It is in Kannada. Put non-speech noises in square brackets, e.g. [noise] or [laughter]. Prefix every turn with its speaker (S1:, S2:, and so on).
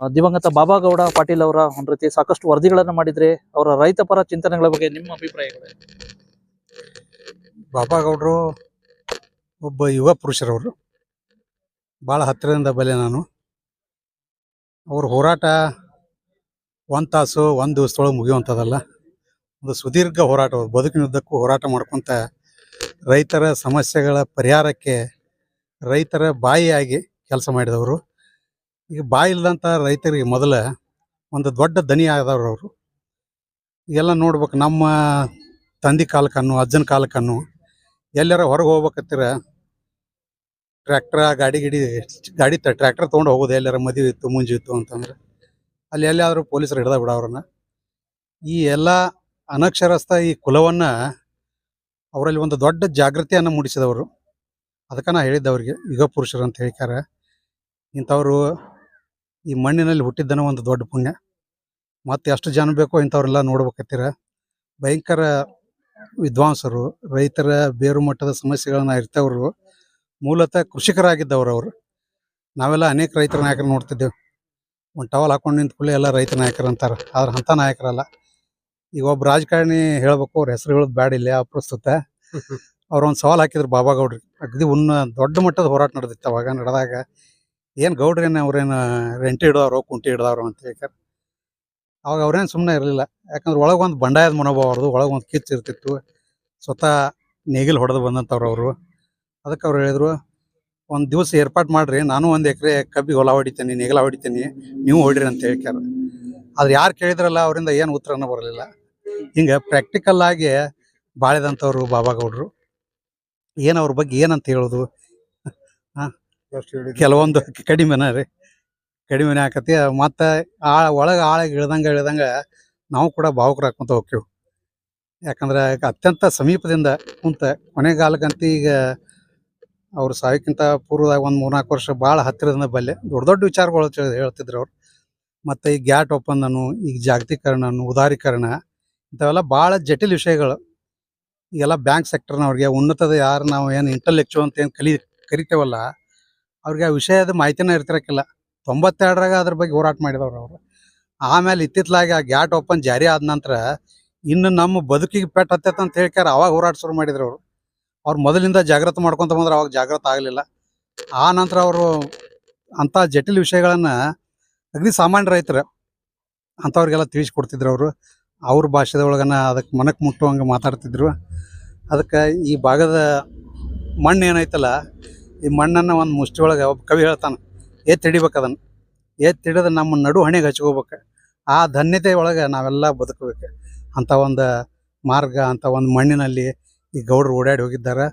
S1: ದಿವಂಗತ ಬಾಬಾಗೌಡ ಪಾಟೀಲ್ ಅವರ ಒಂದು ರೀತಿ ಸಾಕಷ್ಟು ವರದಿಗಳನ್ನು ಮಾಡಿದ್ರೆ ಅವರ ರೈತ ಪರ ಚಿಂತನೆಗಳ ಬಗ್ಗೆ ನಿಮ್ಮ ಅಭಿಪ್ರಾಯಗಳೇ
S2: ಬಾಬಾಗೌಡರು ಒಬ್ಬ ಯುವ ಪುರುಷರವರು. ಭಾಳ ಹತ್ತಿರದಿಂದ ಬಲೆ ನಾನು. ಅವ್ರ ಹೋರಾಟ ಒಂದು ತಾಸು, ಒಂದು ದಿವಸದೊಳಗೆ ಮುಗಿಯುವಂಥದ್ದಲ್ಲ. ಒಂದು ಸುದೀರ್ಘ ಹೋರಾಟ ಬದುಕಿನ ಬದುಕಿನುದ್ದಕ್ಕೂ ಹೋರಾಟ ಮಾಡ್ಕೊತ ರೈತರ ಸಮಸ್ಯೆಗಳ ಪರಿಹಾರಕ್ಕೆ ರೈತರ ಬಾಯಿಯಾಗಿ ಕೆಲಸ ಮಾಡಿದವರು. ಈಗ ಬಾಯಿ ಇಲ್ಲದಂಥ ರೈತರಿಗೆ ಮೊದಲ ಒಂದು ದೊಡ್ಡ ದನಿ ಆದವ್ರು ಅವರು. ಎಲ್ಲ ನೋಡ್ಬೇಕು ನಮ್ಮ ತಂದೆ ಕಾಲಕ್ಕನ್ನು, ಅಜ್ಜನ ಕಾಲಕ್ಕನ್ನು ಎಲ್ಲಾರ ಹೊರಗೆ ಹೋಗ್ಬೇಕತ್ತಿರ. ಟ್ರ್ಯಾಕ್ಟ್ರ, ಗಾಡಿ ಗಿಡಿ, ಗಾಡಿ ತ, ಟ್ರ್ಯಾಕ್ಟರ್ ತೊಗೊಂಡು ಹೋಗೋದು ಎಲ್ಲಾರ ಮದುವೆ ಇತ್ತು, ಮುಂಜಿ ಇತ್ತು ಅಂತಂದ್ರೆ. ಅಲ್ಲಿ ಎಲ್ಲಿಯಾದರೂ ಪೊಲೀಸರು ಹಿಡ್ದ ಬಿಡ ಅವ್ರನ್ನ. ಈ ಎಲ್ಲ ಅನಕ್ಷರಸ್ಥ ಈ ಕುಲವನ್ನ ಅವರಲ್ಲಿ ಒಂದು ದೊಡ್ಡ ಜಾಗೃತಿಯನ್ನು ಮೂಡಿಸಿದವರು. ಅದಕ್ಕೆ ನಾ ಹೇಳಿದ್ದ ಅವ್ರಿಗೆ, ಯುಗ ಪುರುಷರು ಅಂತ ಹೇಳ್ತಾರೆ ಇಂಥವ್ರು ಈ ಮಣ್ಣಿನಲ್ಲಿ ಹುಟ್ಟಿದ್ದನ ಒಂದು ದೊಡ್ಡ ಪುಣ್ಯ. ಮತ್ತೆ ಎಷ್ಟು ಜನ ಬೇಕೋ ಇಂಥವ್ರೆಲ್ಲ ನೋಡ್ಬೇಕತ್ತೀರ. ಭಯಂಕರ ವಿದ್ವಾಂಸರು ರೈತರ ಬೇರು ಮಟ್ಟದ ಸಮಸ್ಯೆಗಳನ್ನ ಇರ್ತವ್ರು. ಮೂಲತಃ ಕೃಷಿಕರಾಗಿದ್ದವ್ರು ಅವರು. ನಾವೆಲ್ಲ ಅನೇಕ ರೈತರ ನಾಯಕರು ನೋಡ್ತಿದ್ದೇವೆ. ಒಂದು ಟವಲ್ ಹಾಕೊಂಡು ನಿಂತ ಕೂಡಲೇ ಎಲ್ಲ ರೈತ ನಾಯಕರು ಅಂತಾರೆ. ಆದ್ರೆ ಅಂಥ ನಾಯಕರಲ್ಲ. ಈಗ ಒಬ್ಬ ರಾಜಕಾರಣಿ ಹೇಳ್ಬೇಕು ಅವ್ರ ಹೆಸರು ಹೇಳೋದು ಬ್ಯಾಡ ಇಲ್ಲ ಅಪ್ರಸ್ತುತ. [laughs] ಅವ್ರು ಒಂದು ಸವಾಲ್ ಹಾಕಿದ್ರು ಬಾಬಾ ಗೌಡ್ರಿಗೆ ಅಗದಿ ಉನ್ನ ದೊಡ್ಡ ಮಟ್ಟದ ಹೋರಾಟ ನಡೆದಿತ್ತು ಅವಾಗ ನಡೆದಾಗ. ಏನು ಗೌಡ್ರೇನು ಅವ್ರೇನು, ರೆಂಟ್ ಹಿಡ್ದವ್ರು, ಕುಂಟಿ ಹಿಡ್ದವ್ರು ಅಂತ ಹೇಳ್ತಾರೆ ಅವಾಗ ಅವ್ರೇನು ಸುಮ್ಮನೆ ಇರಲಿಲ್ಲ. ಯಾಕಂದ್ರೆ ಒಳಗೆ ಒಂದು ಬಂಡಾಯದ ಮನೋಭಾವ ಅವ್ರದ್ದು ಒಳಗೆ ಒಂದು ಕಿಚ್ಚು ಇರ್ತಿತ್ತು. ಸ್ವತಃ ನೇಗಿಲು ಹೊಡೆದು ಬಂದಂಥವ್ರು ಅವರು. ಅದಕ್ಕೆ ಅವ್ರು ಹೇಳಿದ್ರು, ಒಂದು ದಿವಸ ಏರ್ಪಾಟ್ ಮಾಡ್ರಿ, ನಾನು ಒಂದು ಎಕರೆ ಕಬ್ಬಿಗೆ ಹೊಲ ಹೊಡಿತೀನಿ, ನೇಗಿಲ ಹೊಡಿತೀನಿ, ನೀವು ಹೊಡಿರಿ ಅಂತ ಹೇಳ್ಕ್ಯಾರ. ಆದ್ರೆ ಯಾರು ಕೇಳಿದ್ರಲ್ಲ, ಅವರಿಂದ ಏನು ಉತ್ತರನ ಬರಲಿಲ್ಲ. ಹಿಂಗೆ ಪ್ರಾಕ್ಟಿಕಲ್ ಆಗಿ ಬಾಳಿದಂಥವ್ರು ಬಾಬಾ ಗೌಡ್ರು. ಏನು ಅವ್ರ ಬಗ್ಗೆ ಏನಂತ ಹೇಳೋದು? ಕೆಲವೊಂದು ಕಡಿಮೆನ ರೀ. ಕಡಿಮೆನೇ ಆಕತಿ. ಮತ್ತು ಆಳ ಒಳಗೆ ಆಳಗೆ ಇಳ್ದಂಗೆ ಇಳ್ದಂಗೆ ನಾವು ಕೂಡ ಭಾವುಕರಾಗ್ಕೊಂತ ಹೋಗ್ತೀವಿ. ಯಾಕಂದ್ರೆ ಅತ್ಯಂತ ಸಮೀಪದಿಂದ ಕುಂತ ಕೊನೆಗಾಲಕ್ಕಂತ ಈಗ ಅವ್ರು ಸಾವಿಕ್ಕಿಂತ ಪೂರ್ವದಾಗ ಒಂದು ಮೂರ್ನಾಲ್ಕು ವರ್ಷ ಭಾಳ ಹತ್ತಿರದಿಂದ ಬಲ್ಲೆ ದೊಡ್ಡ ದೊಡ್ಡ ವಿಚಾರಗಳು ಹೇಳ್ತಿದ್ರು ಅವ್ರು. ಮತ್ತು ಈ ಗ್ಯಾಟ್ ಒಪ್ಪಂದನು ಈಗ ಜಾಗತೀಕರಣನು ಉದಾರೀಕರಣ ಇಂಥವೆಲ್ಲ ಭಾಳ ಜಟಿಲ ವಿಷಯಗಳು. ಈಗೆಲ್ಲ ಬ್ಯಾಂಕ್ ಸೆಕ್ಟರ್ನವ್ರಿಗೆ ಉನ್ನತದ ಯಾರು ನಾವು ಏನು ಇಂಟಲೆಕ್ಚು ಅಂತ ಏನು ಕಲಿ, ಕರಿತೇವಲ್ಲ ಅವ್ರಿಗೆ ಆ ವಿಷಯದ ಮಾಹಿತಿನೇ ಇರ್ತಿರಕ್ಕಿಲ್ಲ ತೊಂಬತ್ತೆರಡರಾಗ ಅದ್ರ ಬಗ್ಗೆ ಹೋರಾಟ ಮಾಡಿದವ್ರು ಅವರು. ಆಮೇಲೆ ಇತ್ತಿತ್ಲಾಗಿ ಆ ಗ್ಯಾಟ್ ಓಪನ್ ಜಾರಿ ಆದ ನಂತರ ಇನ್ನು ನಮ್ಮ ಬದುಕಿಗೆ ಪೆಟ್ಟು ಹತ್ತೈತೆ ಅಂತ ಹೇಳ್ಕ್ಯಾರ ಅವಾಗ ಹೋರಾಟ ಶುರು ಮಾಡಿದ್ರು ಅವರು. ಅವ್ರು ಮೊದಲಿಂದ ಜಾಗೃತ ಮಾಡ್ಕೊಂತ ಬಂದ್ರೆ, ಅವಾಗ ಜಾಗೃತ ಆಗಲಿಲ್ಲ. ಆ ನಂತರ ಅವರು ಅಂಥ ಜಟಿಲ್ ವಿಷಯಗಳನ್ನು ಅಗ್ನಿ ಸಾಮಾನ್ಯ ರೈತರು ಅಂಥವ್ರಿಗೆಲ್ಲ ತಿಳಿಸ್ಕೊಡ್ತಿದ್ರು ಅವರು. ಅವ್ರ ಭಾಷೆದ ಒಳಗನ ಅದಕ್ಕೆ ಮನಕ್ಕೆ ಮುಟ್ಟುವಂಗೆ ಮಾತಾಡ್ತಿದ್ರು. ಅದಕ್ಕೆ ಈ ಭಾಗದ ಮಣ್ಣು ಏನೈತಲ್ಲ ಈ ಮಣ್ಣನ್ನು ಒಂದು ಮುಷ್ಟಿ ಒಳಗೆ ಒಬ್ಬ ಕವಿ ಹೇಳ್ತಾನೆ ಎತ್ತಿ ಹಿಡಿಬೇಕು ಅದನ್ನು ಎತ್ತಿ ಹಿಡಿದು ನಮ್ಮ ನಡು ಹಣೆಗೆ ಹಚ್ಕೋಬೇಕು, ಆ ಧನ್ಯತೆ ಒಳಗೆ ನಾವೆಲ್ಲ ಬದುಕಬೇಕು ಅಂಥ ಒಂದು ಮಾರ್ಗ ಅಂಥ ಒಂದು ಮಣ್ಣಿನಲ್ಲಿ ಈ ಗೌಡ್ರು ಓಡಾಡಿ ಹೋಗಿದ್ದಾರೆ.